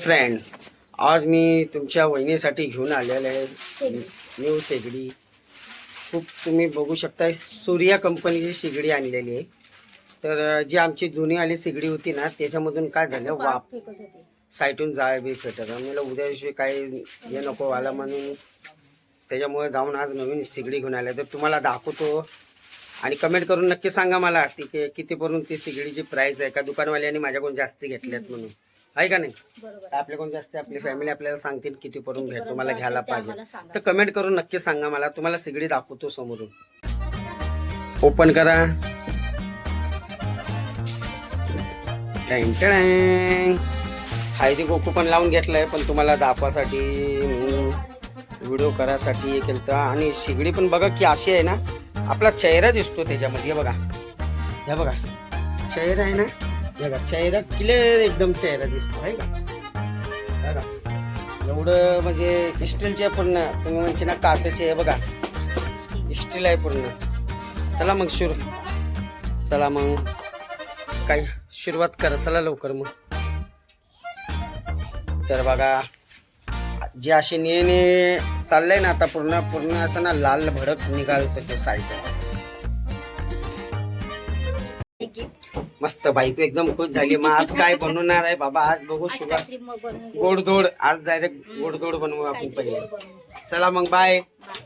Friend आज मी तुमच्या वहिनीसाठी घेऊन आलेले आहे. न्यू शेगडी. खूप तुम्ही बघू शकता सूर्या कंपनीची शेगडी आणलेली आहे. तर जी आमची जुनी आली शेगडी होती ना त्याच्यामधून काय झालं? वाप साईटून जाय बी फेटत मला उद्या दिवशी काही हे नको आला म्हणून. त्याच्यामुळे जाऊन आज नवीन शेगडी घेऊन आल्या तर तुम्हाला दाखवतो. आणि कमेंट करून नक्की सांगा मला की कि- कितीपर्यंत ती शेगडीची प्राइस आहे? का दुकानवाल्याने माझ्याकडून जास्त घेतल्यात म्हणून. आहे का नाही? बरोबर. आपल्याकडून जास्त आपली फॅमिली आपल्याला सांगतील किती पर्यंत भेट कितीपर्यंत तुम्हाला घ्यायला पाहिजे. तर कमेंट करून नक्की सांगा मला. तुम्हाला सिगडी दाखवतो समोरून. ओपन करा. हायदी गोकू पण लावून घेतलाय पण तुम्हाला दाखवासाठी व्हिडिओ करासाठी हे केलं आणि शिगडी पण बघा की अशी आहे ना आपला चेहरा दिसतो त्याच्यामध्ये. बघा. हे बघा. चेहरा आहे ना? बघा चेहरा क्लिअर एकदम चेहरा दिसतो आहे का? बघा एवढं म्हणजे स्टीलचे पूर्ण तुम्ही म्हणजे ना काचेचे आहे बघा. स्टील आहे पूर्ण. चला मग सुरू. चला मग. काय सुरुवात करा चला लवकर मग. तर बघा जे असे नेहमी चाललंय ना आता पूर्ण पूर्ण असं ना लाल भडक निघालतं ते साईड गिफ्ट मस्त बायको एकदम खुश झाली. मग आज काय बनवणार आहे बाबा? आज बघू आज शुगर काहीतरी मग बनवून गोडधोड. आज डायरेक्ट गोडधोड बनवू आपण काहीतरी पहिले. बनवून. चला मग बाय बाय